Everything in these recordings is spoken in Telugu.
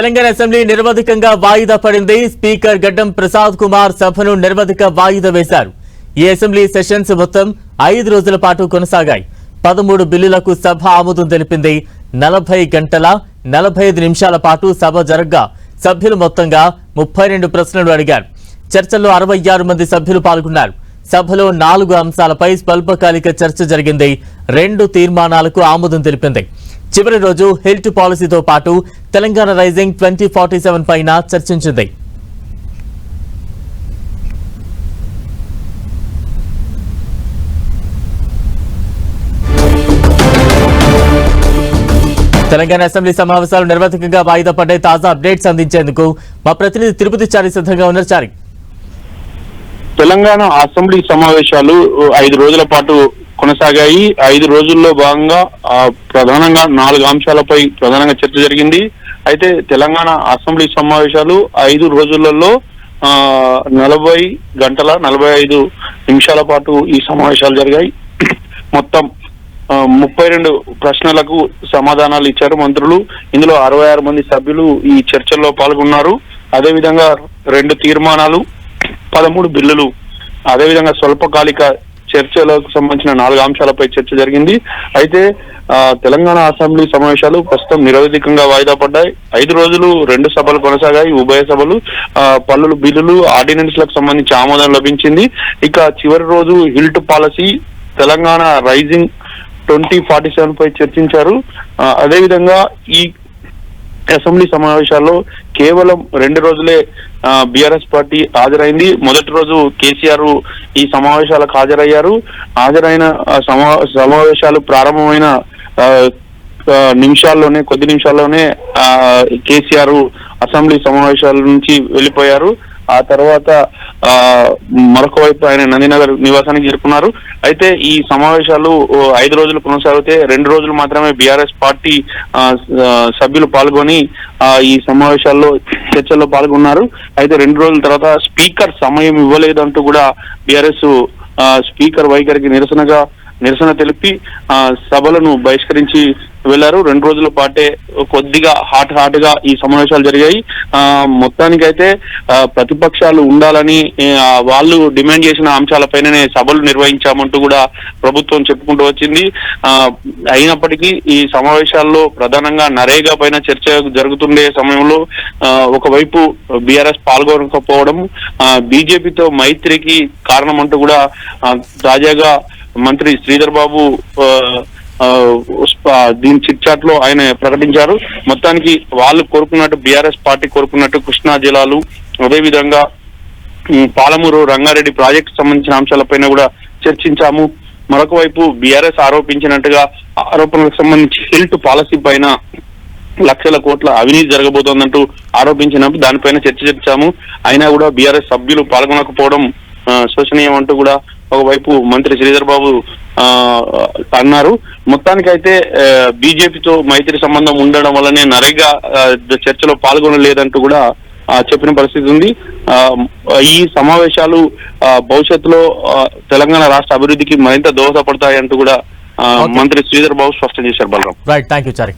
తెలంగాణ అసెంబ్లీ నిరవధికంగా వాయిదా పడింది. స్పీకర్ గడ్డం ప్రసాద్ కుమార్ సభను నిరవధిక వాయిదా వేశారు. ఈ అసెంబ్లీ సెషన్స్ మొత్తం ఐదు రోజుల పాటు కొనసాగాయి. పదమూడు బిల్లులకు సభ ఆమోదం తెలిపింది. నలభై గంటల నలభై ఐదు నిమిషాల పాటు సభ జరగ్గా సభ్యులు మొత్తంగా ముప్పై రెండు ప్రశ్నలు అడిగారు. చర్చల్లో అరవై ఆరు మంది సభ్యులు పాల్గొన్నారు. సభలో నాలుగు అంశాలపై స్వల్పకాలిక చర్చ జరిగింది. రెండు తీర్మానాలకు ఆమోదం తెలిపింది. చివరి రోజు హెల్త్ పాలసీతో పాటు Telangana rising twenty forty seven పైన చర్చించింది. తెలంగాణ అసెంబ్లీ సమావేశాలు నిర్వధికంగా వాయిదా పడ్డాయి తాజా అప్డేట్స్ అందించేందుకు మా ప్రతినిధి తిరుపతి చారి సిద్ధంగా ఉన్నారు చారి. తెలంగాణ అసెంబ్లీ సమావేశాలు ఐదు రోజుల పాటు కొనసాగాయి. ఐదు రోజుల్లో భాగంగా ప్రధానంగా నాలుగు అంశాలపై ప్రధానంగా చర్చ జరిగింది. అయితే తెలంగాణ అసెంబ్లీ సమావేశాలు ఐదు రోజులలో ఆ, నలభై గంటల నలభై ఐదు నిమిషాల పాటు ఈ సమావేశాలు జరిగాయి. మొత్తం ముప్పై రెండు ప్రశ్నలకు సమాధానాలు ఇచ్చారు మంత్రులు. ఇందులో అరవై ఆరు మంది సభ్యులు ఈ చర్చల్లో పాల్గొన్నారు. అదేవిధంగా రెండు తీర్మానాలు పదమూడు బిల్లులు అదేవిధంగా స్వల్పకాలిక చర్చలకు సంబంధించిన నాలుగు అంశాలపై చర్చ జరిగింది. అయితే తెలంగాణ అసెంబ్లీ సమావేశాలు ప్రస్తుతం నిరవధికంగా వాయిదా పడ్డాయి. ఐదు రోజులు రెండు సభలు కొనసాగాయి. ఉభయ సభలు పల్లులు బిల్లులు ఆర్డినెన్స్లకు సంబంధించి ఆమోదం లభించింది. ఇక చివరి రోజు health policy Telangana rising twenty forty seven పై చర్చించారు. అదేవిధంగా ఈ అసెంబ్లీ సమావేశాల్లో కేవలం రెండు రోజులే బీఆర్ఎస్ పార్టీ హాజరైంది. మొదటి రోజు కేసీఆర్ ఈ సమావేశాలకు హాజరయ్యారు. హాజరైన సమా సమావేశాలు ప్రారంభమైన ఆ, నిమిషాల్లోనే కొద్ది నిమిషాల్లోనే కేసీఆర్ అసెంబ్లీ సమావేశాల నుంచి వెళ్ళిపోయారు. ఆ తర్వాత ఆ మరొక వైపు ఆయన నందినగర్ నివాసానికి చేరుకున్నారు. అయితే ఈ సమావేశాలు ఐదు రోజులు కొనసాగితే రెండు రోజులు మాత్రమే బీఆర్ఎస్ పార్టీ ఆ, సభ్యులు పాల్గొని ఆ, ఈ సమావేశాల్లో చర్చల్లో పాల్గొన్నారు. అయితే రెండు రోజుల తర్వాత స్పీకర్ సమయం ఇవ్వలేదంటూ కూడా బీఆర్ఎస్ స్పీకర్ వైఖరికి నిరసనగా నిరసన తెలిపి ఆ, సభలను బహిష్కరించి వెళ్ళారు. రెండు రోజుల పాటే కొద్దిగా హాట్ హాట్గా ఈ సమావేశాలు జరిగాయి. ఆ, మొత్తానికైతే ప్రతిపక్షాలు ఉండాలని వాళ్ళు డిమాండ్ చేసిన అంశాలపైననే సభలు నిర్వహించామంటూ కూడా ప్రభుత్వం చెప్పుకుంటూ వచ్చింది. ఆ, అయినప్పటికీ ఈ సమావేశాల్లో ప్రధానంగా నరేగా పైన చర్చ జరుగుతుండే సమయంలో ఒకవైపు బీఆర్ఎస్ పాల్గొనకపోవడం బీజేపీతో మైత్రికి కారణమంటూ కూడా తాజాగా మంత్రి శ్రీధర్ బాబు ఆ, దీని చిట్చాట్లో ఆయన ప్రకటించారు. మొత్తానికి వాళ్ళు కోరుకున్నట్టు బీఆర్ఎస్ పార్టీ కోరుకున్నట్టు కృష్ణా జిల్లాలు అదేవిధంగా పాలమూరు రంగారెడ్డి ప్రాజెక్టు సంబంధించిన అంశాలపైన కూడా చర్చించాము. మరొక వైపు బీఆర్ఎస్ ఆరోపించినట్టుగా ఆరోపణలకు సంబంధించి హెల్త్ పాలసీ పైన లక్షల కోట్ల అవినీతి జరగబోతోందంటూ ఆరోపించినప్పుడు దానిపైన చర్చ చేర్చాము అయినా కూడా బీఆర్ఎస్ సభ్యులు పాల్గొనకపోవడం శోచనీయం అంటూ కూడా ఒకవైపు మంత్రి శ్రీధర్ బాబు అన్నారు మొత్తానికైతే బీజేపీతో మైత్రి సంబంధం ఉండడం వల్లనే నరేగా చర్చలో పాల్గొనలేదంటూ కూడా ఆ, చెప్పిన పరిస్థితి ఉంది ఆ, ఈ సమావేశాలు భవిష్యత్తులో తెలంగాణ రాష్ట్ర అభివృద్ధికి మరింత దోహదపడతాయంటూ కూడా. మంత్రి శ్రీధర్ బాబు స్పష్టం చేశారు Balram right thank you Chari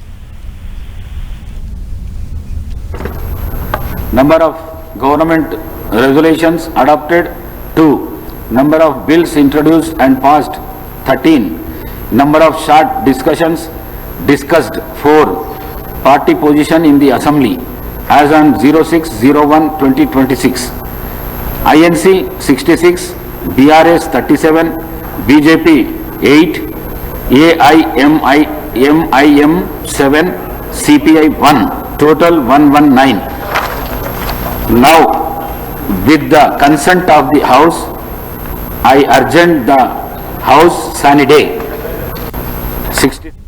Number of government resolutions adopted 2. Number of bills introduced and passed 13. Number of short discussions discussed 4. Party position in the assembly as on 0601 2026 INC 66, BRS 37, BJP 8, AIMIM 7, CPI 1, total 119. Now, with the consent of the House, I urgent the House Sunny Day. 60